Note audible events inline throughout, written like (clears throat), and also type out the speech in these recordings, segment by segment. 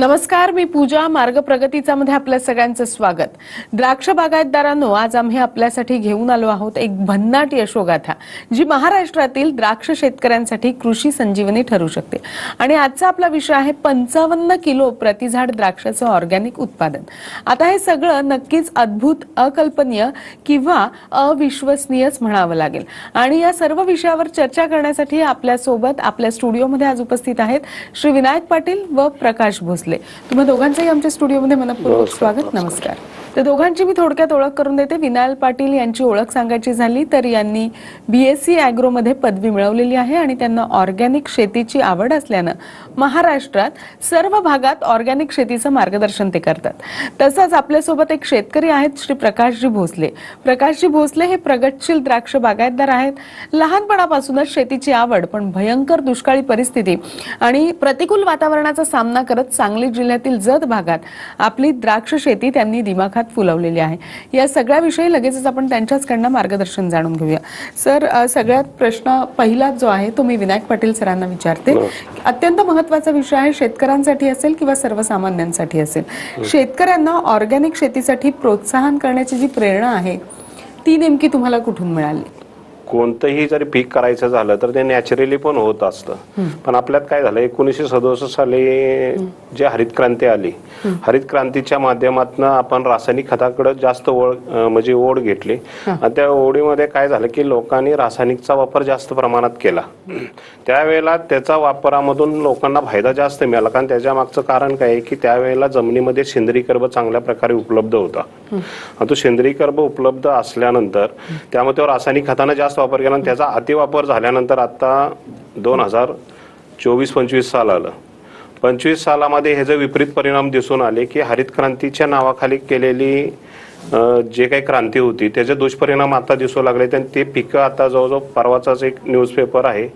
नमस्कार मी पूजा मार्ग प्रगतीचा मध्ये आपल्या सगळ्यांचं स्वागत. द्राक्ष बागायतदारांनो आज आम्ही आपल्यासाठी घेऊन आलो आहोत एक भन्नाट यशोगाथा जी महाराष्ट्रातील द्राक्ष शेतकऱ्यांसाठी कृषी संजीवनी ठरू शकते. आणि आजचा आपला विषय आहे पंचावन्न किलो प्रतिझाड द्राक्षाचं ऑर्गॅनिक उत्पादन. आता हे सगळं नक्कीच अद्भुत अकल्पनीय किंवा अविश्वसनीयच म्हणावं लागेल. आणि या सर्व विषयावर चर्चा करण्यासाठी आपल्यासोबत आपल्या स्टुडिओमध्ये आज उपस्थित आहेत श्री विनायक पाटील व प्रकाश भोसले. तुम्हा दोघांचंही आमच्या स्टुडिओमध्ये मनपूर्वक स्वागत नमस्कार. तर दोघांची मी थोडक्यात ओळख करून देते. विनायक पाटील यांची ओळख सांगायची झाली तर यांनी बीएससी मध्ये पदवी मिळवलेली आहे आणि त्यांना ऑर्गॅनिक शेतीची आवड असल्यानं महाराष्ट्रात सर्व भागात ऑर्गॅनिक शेतीचं मार्गदर्शन ते करतात. तसंच आपल्यासोबत एक शेतकरी आहेत श्री प्रकाशजी भोसले. प्रकाशजी भोसले हे प्रगतशील द्राक्ष बागायतदार आहेत. लहानपणापासूनच शेतीची आवड पण भयंकर दुष्काळी परिस्थिती आणि प्रतिकूल वातावरणाचा सामना करत सांगली जिल्ह्यातील जत भागात आपली द्राक्ष शेती त्यांनी दिमाखात फुलवलेली आहे. या सगळ्याविषयी लगेचच आपण त्यांच्याचकडनं मार्गदर्शन जाणून घेऊया. सर सगळ्यात प्रश्न पहिला जो आहे तो मी विनायक पाटील सरांना विचारते. अत्यंत महत्त्वाचा विषय आहे शेतकऱ्यांसाठी असेल किंवा सर्वसामान्यांसाठी असेल. शेतकऱ्यांना ऑर्गॅनिक शेतीसाठी प्रोत्साहन करण्याची जी प्रेरणा आहे ती नेमकी तुम्हाला कुठून मिळाली? कोणतंही जरी पीक करायचं झालं तर ते नॅचरली पण होत असतं. पण आपल्यात काय झालं एकोणीसशे सदुसष्ट साली जे हरित क्रांती आली हरित क्रांतीच्या माध्यमातून आपण रासायनिक खताकडे जास्त ओढ म्हणजे ओढ घेतली. आणि त्या ओढीमध्ये काय झालं की लोकांनी रासायनिकचा वापर जास्त प्रमाणात केला. त्यावेळेला त्याचा वापरामधून लोकांना फायदा जास्त मिळाला. कारण त्याच्या मागचं कारण काय आहे की त्यावेळेला जमिनीमध्ये सेंद्रिय कर्ब चांगल्या प्रकारे उपलब्ध होता. तो सेंद्रिय कर्ब उपलब्ध असल्यानंतर त्यामुळे तो रासायनिक खताने जास्त वापर केला आणि त्याचा अतिवापर झाल्यानंतर आत्ता दोन हजार चोवीस पंचवीस साल आलं. पंचवीस सालामध्ये हे जे विपरीत परिणाम दिसून आले की हरित क्रांतीच्या नावाखाली केलेली जे काही क्रांती होती त्याचे दुष्परिणाम आता दिसू लागले आणि ते पिकं आता जवळजवळ परवाचाच एक न्यूजपेपर आहे.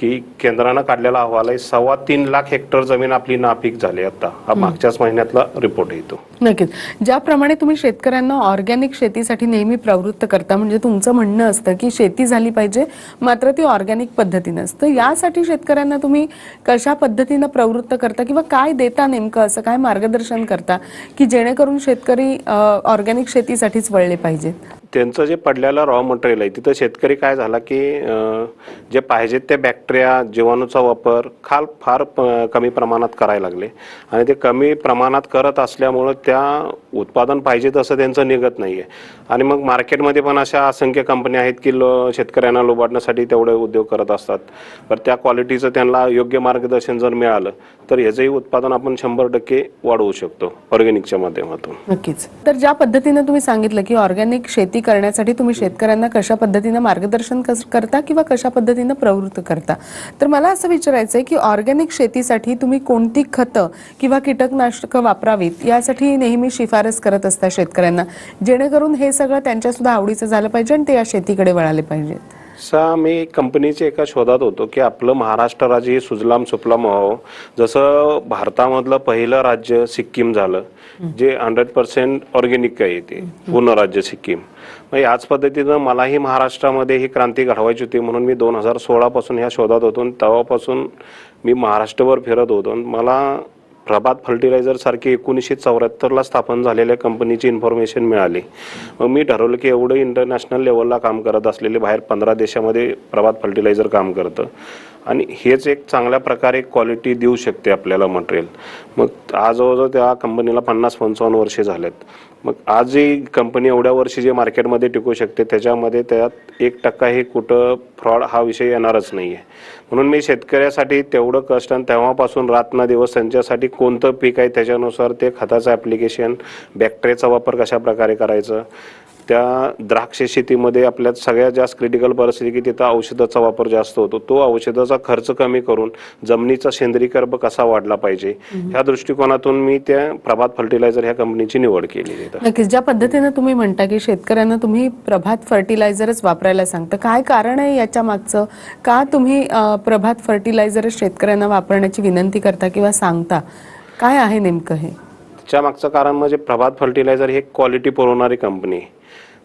की केंद्रानं काढलेला अहवाल आहे सव्वा तीन लाख हेक्टर जमीन आपली नापीक झाली आता. हा मागच्याच महिन्यातला रिपोर्ट येतो. नक्कीच. ज्याप्रमाणे तुम्ही शेतकऱ्यांना ऑर्गॅनिक शेतीसाठी नेहमी प्रवृत्त करता म्हणजे तुमचं म्हणणं असतं की शेती झाली पाहिजे मात्र ती ऑर्गॅनिक पद्धतीनं असतं. यासाठी शेतकऱ्यांना तुम्ही कशा पद्धतीनं प्रवृत्त करता किंवा काय देता नेमकं असं काय मार्गदर्शन करता की जेणेकरून शेतकरी ऑर्गॅनिक शेतीसाठीच वळले पाहिजेत? त्यांचं जे पडलेलं रॉ मटेरियल आहे तिथं शेतकरी काय झाला की जे पाहिजे ते बॅक्टेरिया जीवाणूचा वापर खाल फार कमी प्रमाणात करायला लागले. आणि ते कमी प्रमाणात करत असल्यामुळं त्या उत्पादन पाहिजे तसं त्यांचं निघत नाही आहे आणि मग मार्केटमध्ये पण अशा असंख्य कंपन्या आहेत की लो शेतकऱ्यांना लोबाडण्यासाठी तेवढे उद्योग करत असतात. तर त्या क्वालिटीचं त्यांना योग्य मार्गदर्शन जर मिळालं तर ह्याचंही उत्पादन आपण शंभर टक्के वाढवू शकतो ऑर्गॅनिकच्या माध्यमातून. नक्कीच. तर ज्या पद्धतीने तुम्ही सांगितलं की ऑर्गॅनिक शेती करण्यासाठी तुम्ही शेतकऱ्यांना कशा पद्धतीनं मार्गदर्शन कस- करता किंवा कशा पद्धतीनं प्रवृत्त करता? तर मला असं विचारायचं आहे की ऑर्गॅनिक शेतीसाठी तुम्ही कोणती खतं किंवा कीटकनाशकं वापरावीत? यासाठी नेहमी शिफारस करत असता शेतकऱ्यांना जेणेकरून हे सगळं त्यांच्यासुद्धा आवडीचं झालं पाहिजे आणि ते या शेतीकडे वळाले पाहिजेत. सा मी कंपनीच्या एका शोधात होतो की आपलं महाराष्ट्र राज्य हे सुजलाम सुफलाम व्हावं. जसं भारतामधलं पहिलं राज्य सिक्कीम झालं जे हंड्रेड पर्सेंट ऑर्गेनिक आहे ते पूर्ण राज्य सिक्कीम. मग याच पद्धतीनं मलाही महाराष्ट्रामध्ये ही क्रांती घडवायची होती म्हणून मी दोन हजार सोळापासून ह्या शोधात होतो आणि तेव्हापासून मी महाराष्ट्रभर फिरत होतो. आणि मला प्रभात फर्टिलायझर सारखी एकोणीसशे चौऱ्याहत्तरला स्थापन झालेल्या कंपनीची इन्फॉर्मेशन मिळाली. मग मी ठरवलं की एवढं इंटरनॅशनल लेवलला काम करत असलेले बाहेर पंधरा देशामध्ये प्रभात फर्टिलायझर काम करतं. आणि हेच एक चांगल्या प्रकारे क्वालिटी देऊ शकते आपल्याला मटेरियल मग आजवळ त्या कंपनीला पन्नास पंचावन्न वर्षे झालेत. मग आज जी कंपनी एवढ्या वर्षी जे मार्केटमध्ये टिकू शकते त्याच्यामध्ये त्यात एक टक्का हे कुठं फ्रॉड हा विषय येणारच नाही आहे म्हणून मी शेतकऱ्यासाठी तेवढं कष्ट आणि तेव्हापासून रात ना दिवस त्यांच्यासाठी कोणतं पीक आहे त्याच्यानुसार ते खताचं ॲप्लिकेशन बॅक्टेरियाचा वापर कशा प्रकारे करायचं त्या द्राक्ष शेतीमध्ये आपल्यात सगळ्यात जास्त क्रिटिकल परिस्थिती की तिथं औषधाचा वापर जास्त होतो. तो औषधाचा खर्च कमी करून जमिनीचा सेंद्रिय कर्ब कसा वाढला पाहिजे ह्या दृष्टिकोनातून मी त्या प्रभात फर्टिलायझर ह्या कंपनीची निवड केली नक्कीच. ज्या पद्धतीनं तुम्ही म्हणता की शेतकऱ्यांना तुम्ही प्रभात फर्टिलायझरच वापरायला सांगता काय कारण आहे याच्या मागचं? का तुम्ही प्रभात फर्टिलायझरच शेतकऱ्यांना वापरण्याची विनंती करता किंवा सांगता? काय आहे नेमकं हे? त्याच्या मागचं कारण म्हणजे प्रभात फर्टिलायझर ही क्वालिटी पुरवणारी कंपनी आहे.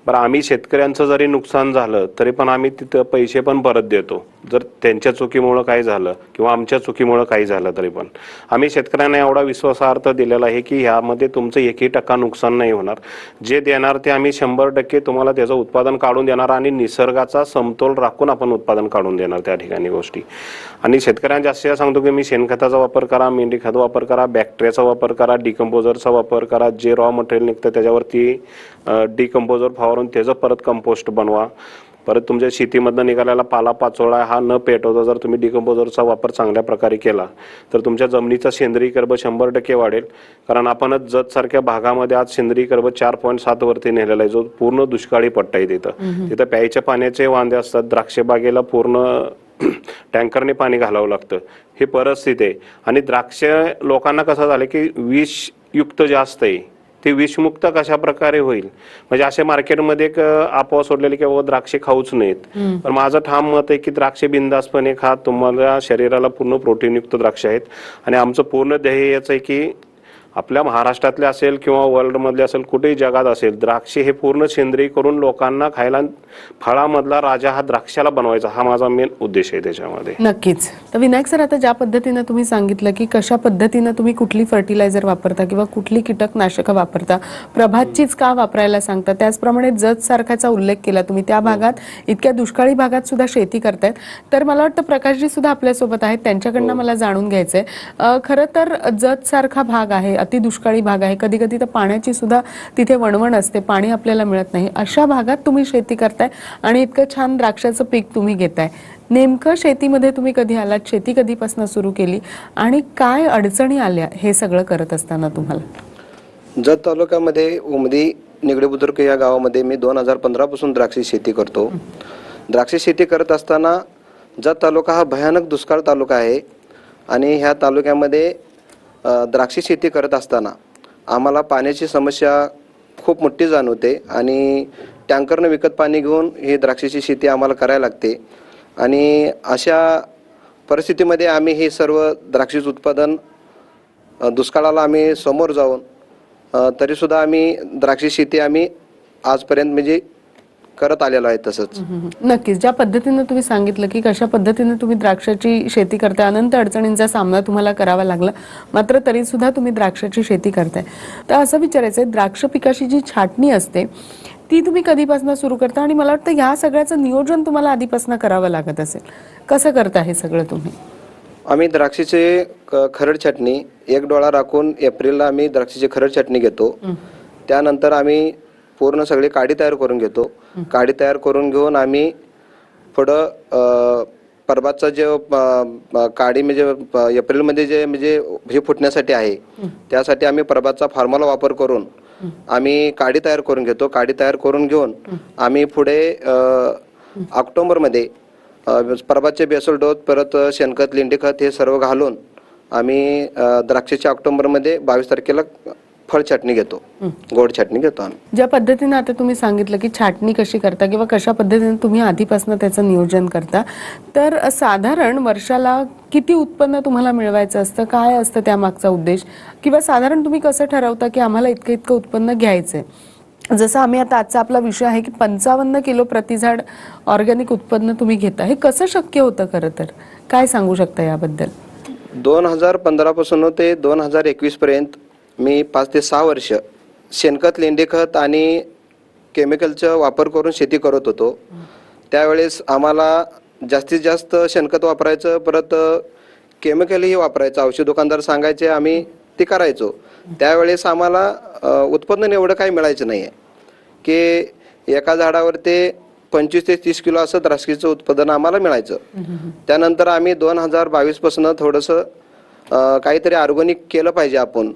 बरं आम्ही शेतकऱ्यांचं जरी नुकसान झालं तरी पण आम्ही तिथं पैसे पण परत देतो. जर त्यांच्या चुकीमुळं काय झालं किंवा आमच्या चुकीमुळं काही झालं तरी पण. आम्ही शेतकऱ्यांना एवढा विश्वासार्थ दिलेला आहे की ह्यामध्ये तुमचं एकही टक्का नुकसान नाही होणार. जे देणार ते आम्ही शंभर टक्के तुम्हाला त्याचं उत्पादन काढून देणार आणि निसर्गाचा समतोल राखून आपण उत्पादन काढून देणार त्या ठिकाणी गोष्टी. आणि शेतकऱ्यांना जास्तीत जास्त सांगतो की मी शेणखताचा वापर करा मेंढी खत वापर करा बॅक्टेरियाचा वापर करा डिकम्पोजरचा वापर करा जे रॉ मटेरियल निघतं त्याच्यावरती डिकम्पोजर फवारून त्याचं परत कंपोस्ट बनवा. परत तुमच्या शेतीमधनं निघालेला पाला पाचोळा हा न पेटवता जर तुम्ही डिकम्पोजरचा वापर चांगल्या प्रकारे केला तर तुमच्या जमिनीचा सेंद्रिय कर्ब शंभर टक्के वाढेल. कारण आपणच जत सारख्या भागामध्ये आज सेंद्रिय कर्ब चार पॉईंट सात वरती नेलेला आहे जो पूर्ण दुष्काळी पट्टा आहे तिथं. तिथं प्यायच्या पाण्याचे वांदे असतात द्राक्ष बागेला पूर्ण (clears throat) टँकरने पाणी घालावं लागतं. ही परिस्थिती आहे. आणि द्राक्ष लोकांना कसं झालं की विषयुक्त जास्त आहे. ते विषमुक्त कशा प्रकारे होईल? म्हणजे असे मार्केटमध्ये एक अफवा सोडलेली की बाबा द्राक्षे खाऊच नाहीत पण माझं ठाम मत आहे की द्राक्षे बिंदासपणे खा. तुम्हाला शरीराला पूर्ण प्रोटीनयुक्त द्राक्ष आहेत. आणि आमचं पूर्ण ध्येय याचं आहे की आपल्या महाराष्ट्रातले असेल किंवा वर्ल्ड मधले असेल कुठेही जगात असेल द्राक्षे हे पूर्ण सेंद्रिय करून लोकांना खायला फळामधला राजा हा द्राक्षाला बनवायचा हा माझा मेन उद्देश आहे त्याच्यामध्ये. नक्कीच. तर विनायक सर आता ज्या पद्धतीनं तुम्ही सांगितलं की कशा पद्धतीनं तुम्ही कुठली फर्टिलायझर वापरता किंवा कुठली कीटकनाशकं वापरता प्रभातचीच का वापरायला सांगता? त्याचप्रमाणे जत सारख्याचा उल्लेख केला तुम्ही. त्या भागात इतक्या दुष्काळी भागात सुद्धा शेती करतायत. तर मला वाटतं प्रकाशजी सुद्धा आपल्यासोबत आहेत. त्यांच्याकडनं मला जाणून घ्यायचंय. खरं तर जत सारखा भाग आहे अति दुष्काळी भाग आहे. कधी कधी तर पाण्याची सुद्धा तिथे वणवण असते. पाणी आपल्याला मिळत नाही. अशा भागात तुम्ही शेती करताय आणि इतकं छान द्राक्षाचं पीक तुम्ही घेताय. नेमकं शेतीमध्ये तुम्ही कधी आलात? शेती कधीपासून सुरू केली? आणि काय अडचणी आल्या? हे सगळं करत असताना तुम्हाला. जत तालुक्यामध्ये उमदी निगडे बुद्रुक या गावामध्ये मी दोन हजार पंधरापासून द्राक्षी शेती करतो. द्राक्षी शेती करत असताना जत तालुका हा भयानक दुष्काळ तालुका आहे. आणि ह्या तालुक्यामध्ये द्राक्षी शेती करत असताना आम्हाला पाण्याची समस्या खूप मोठी जाणवते आणि टँकरनं विकत पाणी घेऊन ही द्राक्षाची शेती आम्हाला करायला लागते. आणि अशा परिस्थितीमध्ये आम्ही हे सर्व द्राक्षीचं उत्पादन दुष्काळाला आम्ही समोर जाऊन तरीसुद्धा आम्ही द्राक्षी शेती आम्ही आजपर्यंत म्हणजे करत आलेलो आहे तसंच. नक्कीच. ज्या पद्धतीनं तुम्ही सांगितलं की कशा पद्धतीनं तुम्ही द्राक्षाची शेती करताय अनंत अडचणींचा सामना तुम्हाला करावा लागला मात्र तरी सुद्धा तुम्ही द्राक्षाची शेती करताय. तर असं विचारायचंय द्राक्ष पिकाची जी छाटणी असते ती तुम्ही कधीपासून सुरू करता? आणि मला वाटतं ह्या सगळ्याचं नियोजन तुम्हाला आधीपासून करावं लागत असेल. कसं करता हे सगळं तुम्ही? आम्ही द्राक्षीचे खरड चटणी एक डोळा राखून एप्रिलला आम्ही द्राक्षीची खरड चटणी घेतो. त्यानंतर आम्ही पूर्ण सगळी काडी तयार करून घेतो. काडी तयार करून घेऊन आम्ही पुढं परबाचा जे काडी म्हणजे एप्रिलमध्ये जे म्हणजे हे फुटण्यासाठी आहे त्यासाठी आम्ही परबाचा फॉर्म्युला वापर करून आम्ही काडी तयार करून घेतो. काडी तयार करून घेऊन आम्ही पुढे ऑक्टोबरमध्ये अ, प्रभातचे बेसल डोस परत शेणखत लेंडीखत हे सर्व घालून आम्ही द्राक्षाच्या ऑक्टोबरमध्ये बावीस तारखेला फळ छाटणी घेतो. गोड छाटणी घेतो आम्ही. ज्या पद्धतीनं आता तुम्ही सांगितलं की छाटणी कशी करता किंवा कशा पद्धतीने तुम्ही आधीपासून त्याचं नियोजन करता तर साधारण वर्षाला किती उत्पन्न तुम्हाला मिळवायचं असतं? काय असतं त्यामागचा उद्देश? किंवा साधारण तुम्ही कसं ठरवता की आम्हाला इतकं इतकं उत्पन्न घ्यायचंय? जसं आम्ही आता आजचा आपला विषय आहे की पंचावन्न किलो प्रतिझाड ऑर्गॅनिक उत्पन्न तुम्ही घेता. हे कसं शक्य होतं खरं तर? काय सांगू शकता याबद्दल? दोन हजार पंधरापासून ते दोन हजार एकवीस पर्यंत मी पाच ते सहा वर्ष शेणखत लेंडीखत आणि केमिकलचा वापर करून शेती करत होतो. त्यावेळेस आम्हाला जास्तीत जास्त शेणखत वापरायचं परत केमिकलही वापरायचं. औषध दुकानदार सांगायचे आम्ही ते करायचो. त्यावेळेस आम्हाला उत्पन्न एवढं काही मिळायचं नाही आहे की एका झाडावर ते पंचवीस ते तीस किलो असं द्राक्षीचं उत्पादन आम्हाला मिळायचं. त्यानंतर आम्ही दोन हजार बावीसपासून थोडंसं काहीतरी ऑर्गॅनिक केलं पाहिजे आपण.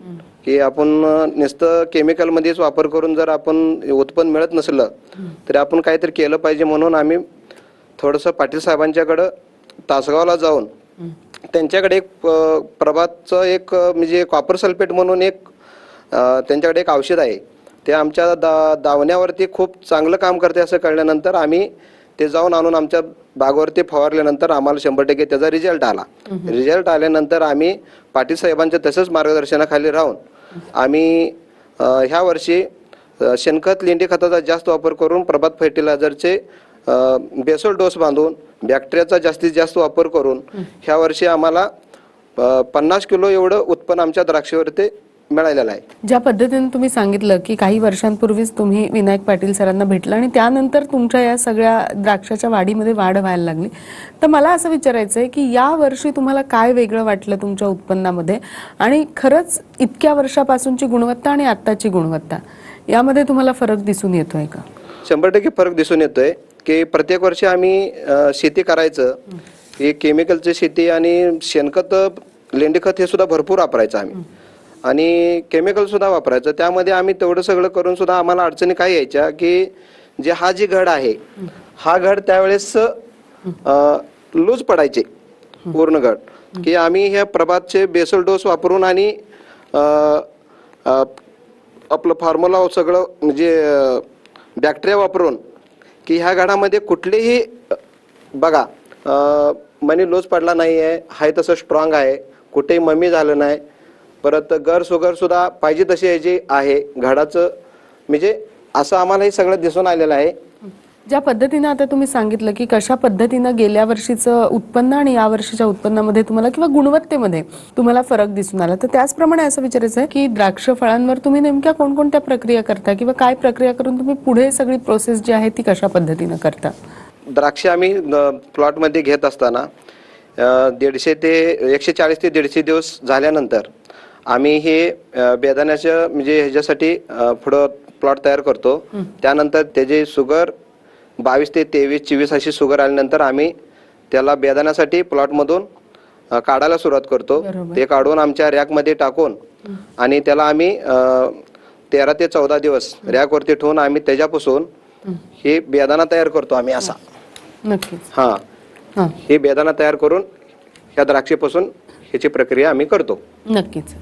की आपण नुसतं केमिकलमध्येच वापर करून जर आपण उत्पन्न मिळत नसलं तरी आपण काहीतरी केलं पाहिजे म्हणून आम्ही थोडंसं पाटील साहेबांच्याकडं तासगावला जाऊन त्यांच्याकडे एक प्रभातचं एक म्हणजे कॉपर सल्फेट म्हणून एक त्यांच्याकडे एक औषध आहे. ते आमच्या दा दावण्यावरती खूप चांगलं काम करते असं कळल्यानंतर आम्ही ते जाऊन आणून आमच्या बागवरती फवारल्यानंतर आम्हाला शंभर टक्के त्याचा रिझल्ट आला. रिझल्ट आल्यानंतर आम्ही पाटील साहेबांच्या तसंच मार्गदर्शनाखाली राहून आम्ही ह्या वर्षी शेणखत लेंडी खताचा जास्त वापर करून प्रभात फर्टिलायझरचे बेसोल डोस बांधून बॅक्टेरियाचा जास्तीत जास्त वापर करून ह्या वर्षी आम्हाला पन्नास किलो एवढं उत्पन्न आमच्या द्राक्षावर ते मिळालेलं आहे. ज्या पद्धतीने तुम्ही सांगितलं की काही वर्षांपूर्वीच तुम्ही विनायक पाटील सरांना भेटला आणि त्यानंतर तुमच्या या सगळ्या द्राक्षाच्या वाढीमध्ये वाढ व्हायला लागली. तर मला असं विचारायचं आहे की या वर्षी तुम्हाला काय वेगळं वाटलं तुमच्या उत्पन्नामध्ये? आणि खरंच इतक्या वर्षापासूनची गुणवत्ता आणि आत्ताची गुणवत्ता यामध्ये तुम्हाला फरक दिसून येतोय का? शंभर टक्के फरक दिसून येतोय की प्रत्येक वर्षी आम्ही शेती करायचं. ही केमिकलची शेती आणि शेणखत लेंडीखत हे सुद्धा भरपूर वापरायचं आम्ही. आणि केमिकल सुद्धा वापरायचं. त्यामध्ये आम्ही तेवढं सगळं करून सुद्धा आम्हाला अडचणी काय यायच्या की जे हा जी घड आहे हा घड त्यावेळेस लूज पडायचे. पूर्ण घड. की आम्ही ह्या प्रभातचे बेसल डोस वापरून आणि आपलं फॉर्म्युला सगळं म्हणजे बॅक्टेरिया वापरून की ह्या घडामध्ये कुठलेही बघा मनी लूज पडला नाही आहे हाय तसं स्ट्रॉंग आहे कुठेही मम्मी झालं नाही परत गर सुगर सुद्धा पाहिजे तशी याची आहे घाडाचं म्हणजे असं आम्हाला हे सगळं दिसून आलेलं आहे. ज्या पद्धतीनं आता तुम्ही सांगितलं की कशा पद्धतीनं गेल्या वर्षीचं उत्पन्न आणि या वर्षीच्या उत्पन्नामध्ये तुम्हाला किंवा गुणवत्तेमध्ये तुम्हाला फरक दिसून आला तर त्याचप्रमाणे असं विचारायचं आहे की द्राक्ष फळांवर तुम्ही नेमक्या कोणकोणत्या प्रक्रिया करता किंवा काय प्रक्रिया करून तुम्ही पुढे सगळी प्रोसेस जी आहे ती कशा पद्धतीनं करता? द्राक्ष आम्ही प्लॉटमध्ये घेत असताना दीडशे ते एकशे चाळीस ते दीडशे दिवस झाल्यानंतर आम्ही हे अ, बेदाण्याचं म्हणजे ह्याच्यासाठी पुढं प्लॉट तयार करतो. त्यानंतर त्याचे शुगर बावीस ते तेवीस चोवीस अशी शुगर आल्यानंतर आम्ही त्याला बेदाण्यासाठी प्लॉटमधून काढायला सुरुवात करतो. ते काढून आमच्या रॅकमध्ये टाकून आणि त्याला आम्ही तेरा ते चौदा दिवस रॅकवरती ठेवून आम्ही त्याच्यापासून हे. बेदाणा तयार करतो आम्ही असा. हा. हां. बेदाणा तयार करून ह्या द्राक्षेपासून ह्याची प्रक्रिया आम्ही करतो. नक्कीच.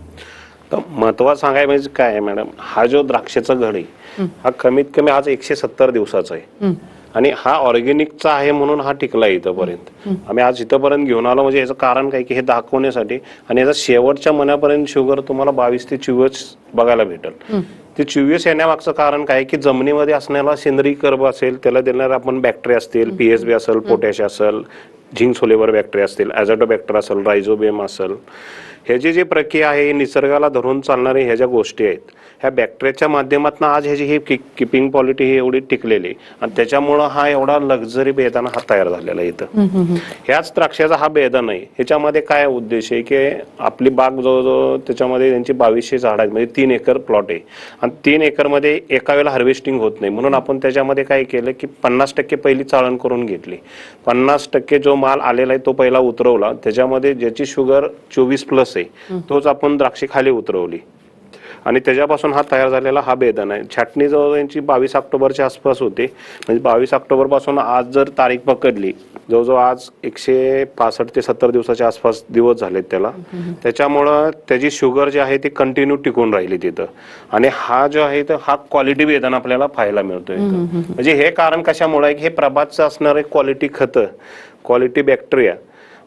तर महत्वाचं सांगायला म्हणजे काय आहे मॅडम? हा जो द्राक्षाचा घड आहे हा कमीत कमी आज एकशे सत्तर दिवसाचा आहे. आणि हा ऑर्गेनिकचा आहे म्हणून हा टिकला इथंपर्यंत. आम्ही आज इथंपर्यंत घेऊन आलो म्हणजे याचं कारण काय की हे दाखवण्यासाठी आणि याचा शेवटच्या मनापर्यंत शुगर तुम्हाला बावीस ते चोवीस बघायला भेटेल. ते चोवीस येण्यामागचं कारण काय की जमिनीमध्ये असणारा सेंद्रिय कर्ब असेल त्याला देणारे आपण बॅक्टेरिया असतील पीएसबी असेल पोटॅश असेल झिंक सोलेवर बॅक्टेरिया असतील ॲझॅटोबॅक्टर असेल रायझोबेम असेल ह्याची जी प्रक्रिया आहे निसर्गाला धरून चालणारी ह्या ज्या गोष्टी आहेत ह्या बॅक्टेरियाच्या माध्यमातून आज ह्याची ही किपिंग क्वालिटी ही एवढी टिकलेली. आणि त्याच्यामुळं हा एवढा लक्झरी बेदाना हा तयार झालेला आहे इथं. ह्याच द्राक्षाचा हा बेदाना आहे ह्याच्यामध्ये काय उद्देश आहे की आपली बाग जवळजवळ त्याच्यामध्ये त्यांची बावीसशे झाड आहेत म्हणजे तीन एकर प्लॉट आहे. आणि तीन एकरमध्ये एका वेळेला हार्वेस्टिंग होत नाही. म्हणून आपण त्याच्यामध्ये काय केलं की पन्नास टक्के पहिली चाळण करून घेतली. पन्नास टक्के जो माल आलेला आहे तो पहिला उतरवला. त्याच्यामध्ये ज्याची शुगर चोवीस प्लस आहे. तोच आपण द्राक्षे खाली उतरवली. आणि त्याच्यापासून हा तयार झालेला हा बेदाना आहे. छाटणी जवळ यांची बावीस ऑक्टोबरच्या आसपास होते. म्हणजे बावीस ऑक्टोबरपासून आज जर तारीख पकडली जवळजवळ आज एकशे पासष्ट ते सत्तर दिवसाच्या आसपास दिवस झालेत त्याला. त्याच्यामुळं त्याची शुगर जी आहे ती कंटिन्यू टिकून राहिली तिथं. आणि हा जो आहे तर हा क्वालिटी बेदाना आपल्याला पाहायला मिळतोय. म्हणजे हे कारण कशामुळे हे प्रभातचं असणारे क्वालिटी खतं. क्वालिटी बॅक्टेरिया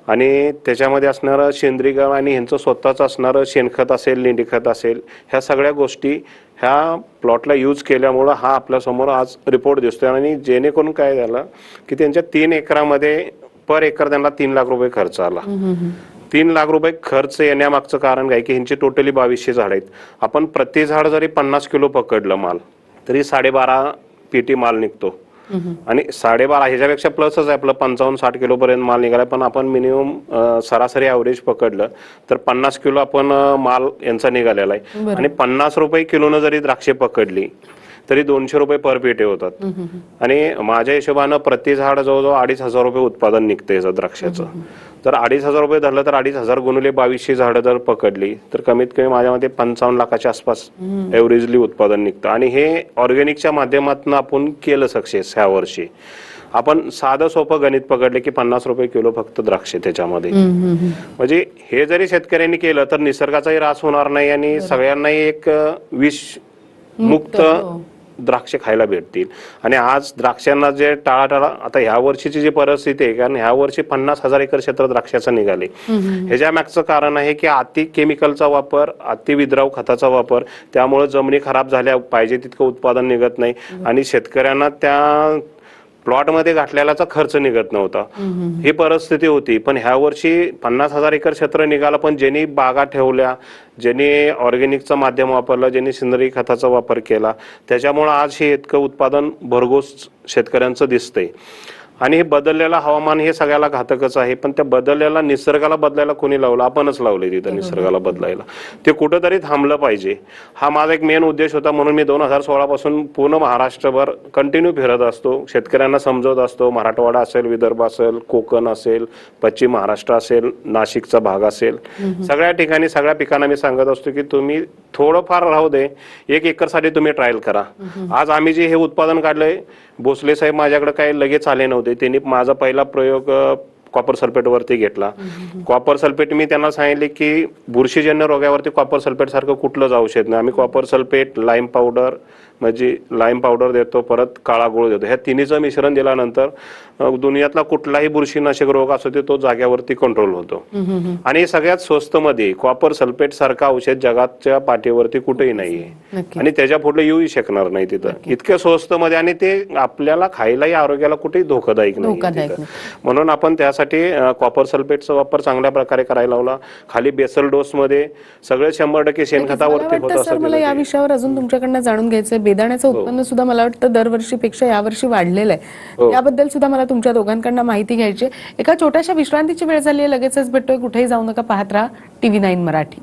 आणि त्याच्यामध्ये असणारं सेंद्रिय गाळ आणि ह्यांचं स्वतःच असणारं शेणखत असेल लेंडी खत असेल ह्या सगळ्या गोष्टी ह्या प्लॉटला यूज केल्यामुळं हा आपल्यासमोर आज रिपोर्ट दिसतोय. आणि जेणेकरून काय झालं की त्यांच्या तीन एकरामध्ये पर एकर त्यांना तीन लाख रुपये खर्च आला. तीन लाख रुपये खर्च येण्यामागचं कारण काय? की ह्यांची टोटली बावीसशे झाड आहेत. आपण प्रति झाड जरी पन्नास किलो पकडलं माल तरी साडेबारा पेटी माल निघतो. आणि साडेबारा ह्याच्यापेक्षा प्लसच आहे आपलं पंचावन्न साठ किलो पर्यंत माल निघाला पण आपण मिनिमम सरासरी ॲव्हरेज पकडलं तर पन्नास किलो आपण माल यांचा निघालेला आहे. आणि पन्नास रुपये किलोनं जरी द्राक्षे पकडली तरी दोनशे रुपये पर पेटे होतात. आणि माझ्या हिशोबानं प्रति झाड जवळजवळ अडीच हजार रुपये उत्पादन निघतं याचं द्राक्षाचं. जर अडीच हजार रुपये धरलं तर अडीच हजार गुणुले बावीसशे झाडं जर पकडली तर कमीत कमी माझ्या मते पंचावन्न लाखाच्या आसपास एव्हरेजली उत्पादन निघतं. आणि हे ऑर्गॅनिकच्या माध्यमातून आपण केलं सक्सेस ह्या वर्षी. आपण साधं सोपं गणित पकडले की पन्नास रुपये किलो फक्त द्राक्षे त्याच्यामध्ये. म्हणजे हे जरी शेतकऱ्यांनी केलं तर निसर्गाचाही ऱ्हास होणार नाही आणि सगळ्यांनाही एक विष मुक्त द्राक्ष खायला भेटतील. आणि आज द्राक्षांना जे टाळाटाळा आता ह्या वर्षीची जी परिस्थिती आहे कारण ह्या वर्षी पन्नास हजार एकर क्षेत्र द्राक्षाचं निघाले. ह्याच्या मागचं कारण आहे की अति केमिकलचा वापर अति विद्राव खताचा वापर त्यामुळे जमिनी खराब झाल्या पाहिजे तितकं उत्पादन निघत नाही. आणि शेतकऱ्यांना त्या प्लॉटमध्ये घातलेलाचा खर्च निघत नव्हता. ही परिस्थिती होती. पण ह्या वर्षी पन्नास हजार एकर क्षेत्र निघालं पण ज्यांनी बागा ठेवल्या ज्यांनी ऑर्गॅनिकचं माध्यम वापरलं ज्यांनी सेंद्रिय खताचा वापर केला त्याच्यामुळं आज हे इतकं उत्पादन भरघोस शेतकऱ्यांचं दिसतंय. आणि हे बदललेलं हवामान हे सगळ्याला घातकच आहे. पण त्या बदललेला निसर्गाला बदलायला कोणी लावलं? आपणच लावले तिथं निसर्गाला बदलायला. ते कुठंतरी थांबलं पाहिजे. हा माझा एक मेन उद्देश होता म्हणून मी दोन हजार सोळा पासून पूर्ण महाराष्ट्रभर कंटिन्यू फिरत असतो. शेतकऱ्यांना समजवत असतो. मराठवाडा असेल विदर्भ असेल कोकण असेल पश्चिम महाराष्ट्र असेल नाशिकचा भाग असेल. सगळ्या ठिकाणी सगळ्या पिकांना मी सांगत असतो की तुम्ही थोडंफार राहू दे. एक एकरसाठी तुम्ही ट्रायल करा. आज आम्ही जे हे उत्पादन काढलंय भोसले साहेब माझ्याकडे काही लगेच आले नव्हते. त्यांनी माझा पहिला प्रयोग कॉपर सल्फेट वरती घेतला. कॉपर सल्फेट मी त्यांना सांगितले की बुरशीजन्य रोगावरती कॉपर सल्फेट सारखं कुठलंच औषध नाही. आम्ही कॉपर सल्फेट लाईम पावडर म्हणजे लाईम पावडर देतो परत काळा गुळ देतो. ह्या तिन्हीचं मिश्रण दिल्यानंतर दुनियातला कुठलाही बुरशीनाशक रोग असतो ते तो जाग्यावरती कंट्रोल होतो. आणि सगळ्यात स्वस्त मध्ये कॉपर सल्फेट सारखं औषध जगाच्या पाठीवरती कुठेही नाहीये. आणि त्याच्या पुढे येऊही शकणार नाही तिथं. इतक्या स्वस्त मध्ये आणि ते आपल्याला खायलाही आरोग्याला कुठेही धोकादायक नाही. म्हणून आपण त्यासाठी कॉपर सल्फेटचा वापर चांगल्या प्रकारे करायला लावला. खाली बेसल डोस मध्ये सगळे शंभर टक्के शेणखतावरती होत असं मला या. विषयावर अजून तुमच्याकडनं जाणून घ्यायचंय. बेदाण्याचं हो. उत्पन्न सुद्धा मला वाटतं दरवर्षीपेक्षा यावर्षी वाढलेलं आहे. याबद्दल सुद्धा मला तुमच्या दोघांकडनं माहिती घ्यायची. एका छोट्याशा विश्रांतीची वेळ झाली लगेचच भेटतोय कुठेही जाऊ नका. पाहत राहा. TV nine Marathi.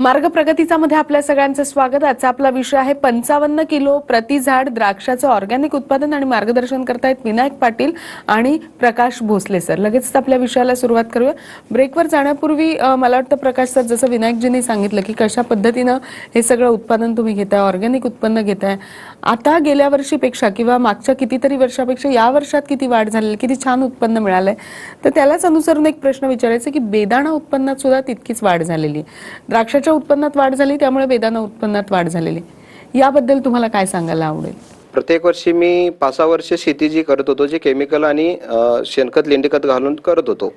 मार्ग प्रगतीचा मध्ये आपल्या सगळ्यांचं स्वागत. आजचा आपला विषय आहे पंचावन्न किलो प्रति झाड द्राक्षाचं ऑर्गॅनिक उत्पादन आणि मार्गदर्शन करतायत विनायक पाटील आणि प्रकाश भोसले सर. लगेच आपल्या विषयाला सुरुवात करूया. ब्रेकवर जाण्यापूर्वी मला वाटतं प्रकाश सर जसं विनायकजींनी सांगितलं की कशा पद्धतीनं हे सगळं उत्पादन तुम्ही घेताय ऑर्गॅनिक उत्पन्न घेताय आता गेल्या वर्षीपेक्षा किंवा मागच्या कितीतरी वर्षापेक्षा या वर्षात किती वाढ झालेली किती छान उत्पन्न मिळालंय तर त्यालाच अनुसरून एक प्रश्न विचारायचा की बेदाणा उत्पन्नात सुद्धा तितकीच वाढ झालेली. द्राक्षाच्या उत्पन्नात वाढ झाली त्यामुळे बेदाणा उत्पन्नात वाढ झालेली. याबद्दल तुम्हाला काय सांगायला आवडेल? प्रत्येक वर्षी मी पाच सहा वर्ष शेती जी करत होतो जे केमिकल आणि शेणखत लेंडीखत घालून करत होतो.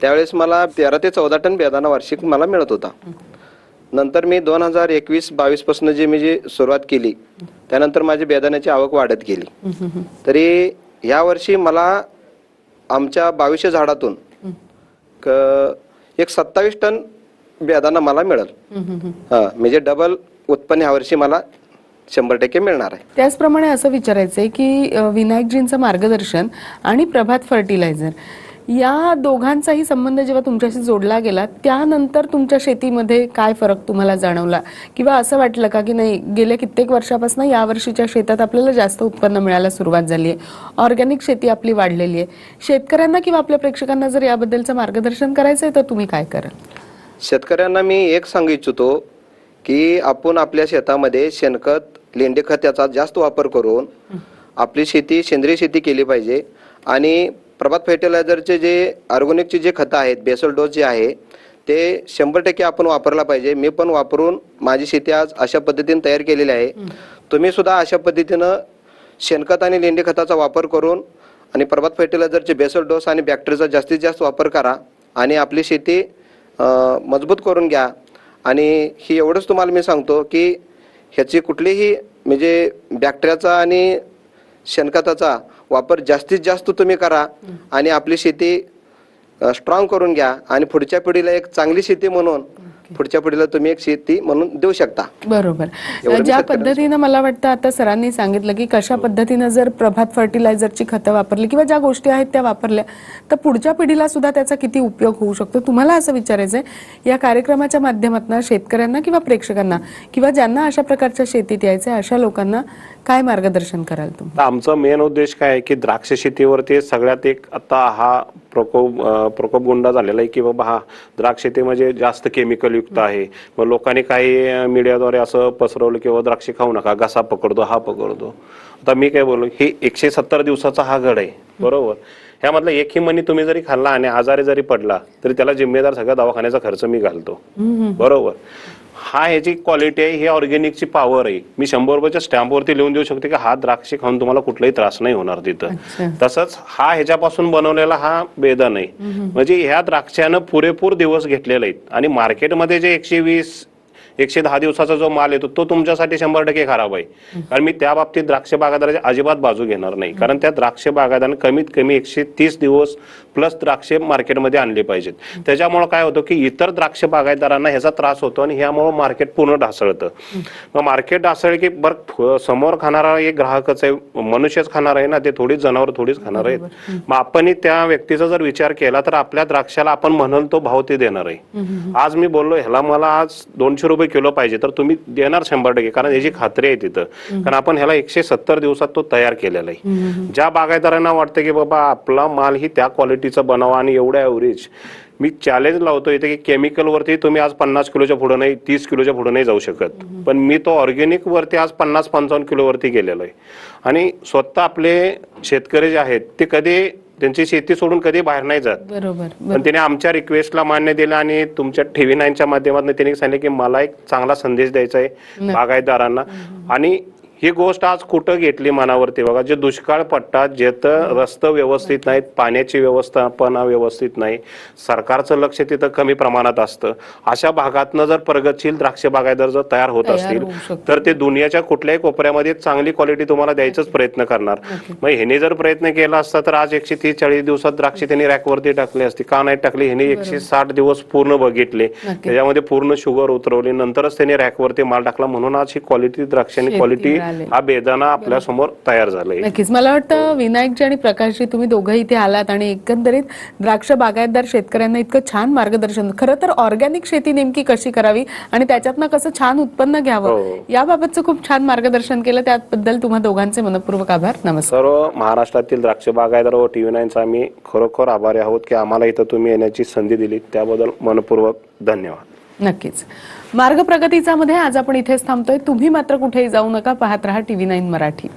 त्यावेळेस मला तेरा ते चौदा टन बेदाना वार्षिक मला मिळत होता. नंतर मी दोन हजार एकवीस बावीसपासून जे मी जी सुरुवात केली त्यानंतर माझी बेदाण्याची आवक वाढत गेली. तरी या वर्षी मला आमच्या बावीसशे झाडातून एक सत्तावीस टन बेदाना मला मिळेल. हा म्हणजे डबल उत्पन्न ह्या वर्षी मला शंभर टक्के मिळणार आहे. त्याचप्रमाणे असं विचारायचंय की विनायकजींचं मार्गदर्शन आणि प्रभात फर्टिलायझर या दोघांचाही संबंध जेव्हा तुमच्याशी जोडला गेला त्यानंतर तुमच्या शेतीमध्ये काय फरक तुम्हाला जाणवला? किंवा असं वाटलं का की नाही गेल्या कित्येक वर्षापासून या वर्षीच्या शेतात आपल्याला जास्त उत्पन्न मिळायला सुरुवात झाली आहे. ऑर्गॅनिक शेती आपली वाढलेली आहे. शेतकऱ्यांना किंवा आपल्या प्रेक्षकांना जर याबद्दलचं मार्गदर्शन करायचं आहे तर तुम्ही काय कराल? शेतकऱ्यांना मी एक सांगू इच्छितो की आपण आपल्या शेतामध्ये शेणखत लेंडेखत याचा जास्त वापर करून आपली शेती सेंद्रिय शेती केली पाहिजे. आणि प्रभात फर्टिलायझरचे जे ऑर्गॅनिकचे जे खतं आहेत बेसल डोस जे आहे ते शंभर टक्के आपण वापरला पाहिजे. मी पण वापरून माझी शेती आज अशा पद्धतीने तयार केलेली आहे. तुम्ही सुद्धा अशा पद्धतीनं शेणखत आणि लेंडी खताचा वापर करून आणि प्रभात फर्टिलायझरचे बेसल डोस आणि बॅक्टेरियाचा जास्तीत जास्त वापर करा आणि आपली शेती मजबूत करून घ्या. आणि ही एवढंच तुम्हाला मी सांगतो की ह्याची कुठलीही म्हणजे बॅक्टेरियाचा आणि शेणखताचा वापर जास्तीत जास्त तुम्ही करा आणि आपली शेती स्ट्रॉंग करून घ्या. आणि पुढच्या पिढीला एक चांगली शेती म्हणून पुढच्या पिढीला तुम्ही एक शेती म्हणून देऊ शकता. बरोबर. ज्या पद्धतीनं मला वाटतं आता सरांनी सांगितलं की कशा पद्धतीनं जर प्रभात फर्टिलायझरची खतं वापरली किंवा ज्या गोष्टी आहेत त्या वापरल्या तर पुढच्या पिढीला सुद्धा त्याचा किती उपयोग होऊ शकतो? तुम्हाला असं विचारायचंय या कार्यक्रमाच्या माध्यमातून शेतकऱ्यांना किंवा प्रेक्षकांना किंवा ज्यांना अशा प्रकारच्या शेतीत यायचंय अशा लोकांना काय मार्गदर्शन कराल तुम्ही? तर आमचा मेन उद्देश काय आहे की द्राक्ष शेतीवरती सगळ्यात एक आता हा प्रकोप प्रकोप गुंडा झालेला आहे की बाबा हा द्राक्ष शेती म्हणजे जास्त केमिकल युक्त आहे. मग लोकांनी काही मीडियाद्वारे असं पसरवलं की बाबा द्राक्षे खाऊ नका घसा पकडतो हा पकडतो. आता मी काय बोललो हे एकशे सत्तर दिवसाचा हा घड आहे बरोबर? ह्यामधला एकही मनी तुम्ही जरी खाल्ला आणि आजारी जरी पडला तरी त्याला जिम्मेदार सगळ्या दवाखान्याचा खर्च मी घालतो. बरोबर? हा ह्याची क्वालिटी आहे ही ऑर्गॅनिकची पॉवर आहे. मी शंभर रुपयाच्या स्टॅम्पवरती लिहून देऊ शकते की हा द्राक्षे खाऊन तुम्हाला कुठलाही त्रास नाही होणार तिथं. तसंच हा ह्याच्यापासून बनवलेला हा बेदन आहे. म्हणजे ह्या द्राक्षानं पुरेपूर दिवस घेतलेले आहेत. आणि मार्केटमध्ये जे एकशे वीस एकशे दहा दिवसाचा जो माल येतो तो तुमच्यासाठी शंभर टक्के खराब आहे. कारण मी त्या बाबतीत द्राक्ष बागायदाराची अजिबात बाजू घेणार नाही. कारण त्या द्राक्ष बागायदाराने कमीत कमी एकशे तीस दिवस प्लस द्राक्षे मार्केटमध्ये आणले पाहिजेत. त्याच्यामुळे काय होतं की इतर द्राक्ष बागायतदारांना ह्याचा त्रास होतो आणि ह्यामुळे मार्केट पूर्ण ढासळतं. मग मार्केट ढासळ की बरं समोर खाणारा एक ग्राहकच आहे मनुष्यच खाणार आहे ना ते थोडीच जनावर थोडीच खाणार आहेत. मग आपण त्या व्यक्तीचा जर विचार केला तर आपल्या द्राक्षाला आपण म्हणाल तो भाव ते देणार आहे. आज मी बोललो ह्याला मला आज दोनशे रुपये किलो पाहिजे तर तुम्ही देणार शंभर टक्के कारण याची खात्री आहे तिथं. कारण आपण ह्याला एकशे सत्तर दिवसात तो तयार केलेला आहे. ज्या बागायतदारांना वाटतं की बाबा आपला माल ही त्या क्वालिटीचा बनावा आणि एवढ्या ॲव्हरेज मी चॅलेंज लावतो इथे की केमिकल वरती तुम्ही आज पन्नास किलोच्या पुढे नाही तीस किलोच्या पुढे नाही जाऊ शकत. पण मी तो ऑर्गॅनिक वरती आज पन्नास पंचावन्न किलो वरती गेलेलो आहे. आणि स्वतः आपले शेतकरी जे आहेत ते कधी त्यांची शेती सोडून कधी बाहेर नाही जात. बरोबर पण त्याने आमच्या रिक्वेस्टला मान्य दिलं आणि तुमच्या टीव्ही नाईनच्या माध्यमातून त्यांनी सांगितलं की मला एक चांगला संदेश द्यायचा आहे बागायतदारांना आणि ही गोष्ट आज कुठं घेतली मनावरती? बघा जे दुष्काळ पट्टा जिथं रस्ते व्यवस्थित नाहीत पाण्याची व्यवस्थापना व्यवस्थित नाही सरकारचं लक्ष तिथं कमी प्रमाणात असतं. अशा भागातनं जर प्रगतशील द्राक्ष बागायतदार जर तयार होत असतील. तर ते दुनियाच्या कुठल्याही कोपऱ्यामध्ये चांगली क्वालिटी तुम्हाला द्यायचाच प्रयत्न करणार. मग ह्याने जर प्रयत्न केला असता तर आज एकशे तीस चाळीस दिवसात द्राक्ष त्यांनी रॅकवरती टाकली असती. का नाही टाकली? ह्याने एकशे साठ दिवस पूर्ण बघितले. त्याच्यामध्ये पूर्ण शुगर उतरवली. नंतरच त्यांनी रॅकवरती माल टाकला. म्हणून आज ही क्वालिटी द्राक्षांनी क्वालिटी हा बेदाना आपल्यासमोर तयार झालाय. नक्कीच. मला वाटतं विनायकजी आणि प्रकाशजी तुम्ही दोघंही इथे आलात आणि एकंदरीत द्राक्ष बागायतदार शेतकऱ्यांना इतकं छान मार्गदर्शन खरं तर ऑर्गॅनिक शेती नेमकी कशी करावी आणि त्याच्यातनं कसं छान उत्पन्न घ्यावं हो. याबाबतचं खूप छान मार्गदर्शन केलं. त्याबद्दल तुम्हा दोघांचे मनपूर्वक आभार. नमस्कार. सर्व महाराष्ट्रातील द्राक्ष बागायतदार व टीव्ही नाईनचा आम्ही खरोखर आभारी आहोत की आम्हाला इथं तुम्ही येण्याची संधी दिली त्याबद्दल मनपूर्वक धन्यवाद. नक्कीच. मार्ग प्रगतीचा मध्ये आज आपण इथेच थांबतोय. तुम्ही मात्र कुठेही जाऊ नका. पाहत राहा टीव्ही नाईन मराठी.